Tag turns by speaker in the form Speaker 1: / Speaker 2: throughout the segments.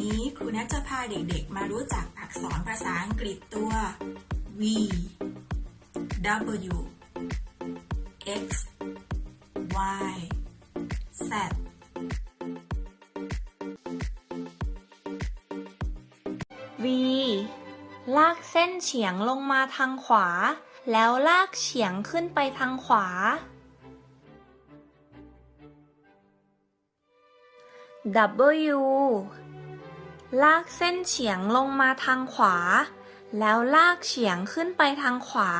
Speaker 1: นี้ครูนัทจะพาเด็กๆ มารู้จักอักษรภาษาอังกฤษตัว V W X Y Z
Speaker 2: V ลากเส้นเฉียงลงมาทางขวา แล้วลากเฉียงขึ้นไปทางขวา W ลากเส้นเฉียงลงมาทางขวา แล้วลากเฉียงขึ้นไปทางขวา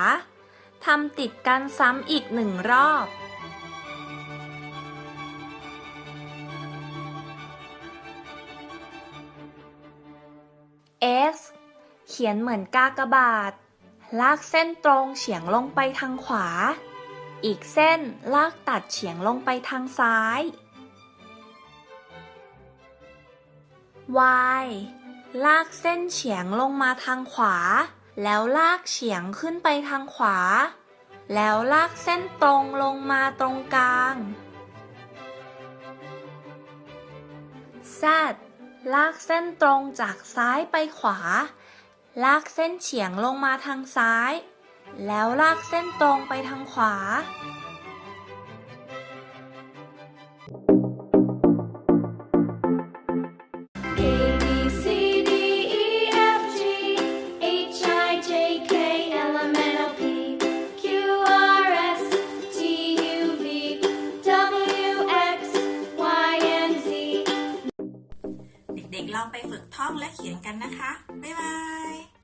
Speaker 2: ทำติดกันซ้ำอีกหนึ่งรอบ X เขียนเหมือนกากบาท ลากเส้นตรงเฉียงลงไปทางขวา อีกเส้นลากตัดเฉียงลงไปทางซ้าย Y ลากเส้นเฉียงลงมาทางขวา แล้วลากเฉียงขึ้นไปทางขวา แล้วลากเส้นตรงลงมาตรงกลาง Z ลากเส้นตรงจากซ้ายไปขวา ลากเส้นเฉียงลงมาทางซ้าย แล้วลากเส้นตรงไปทางขวา
Speaker 1: ลองไปฝึกท่องและเขียนกันนะคะ บ๊ายบาย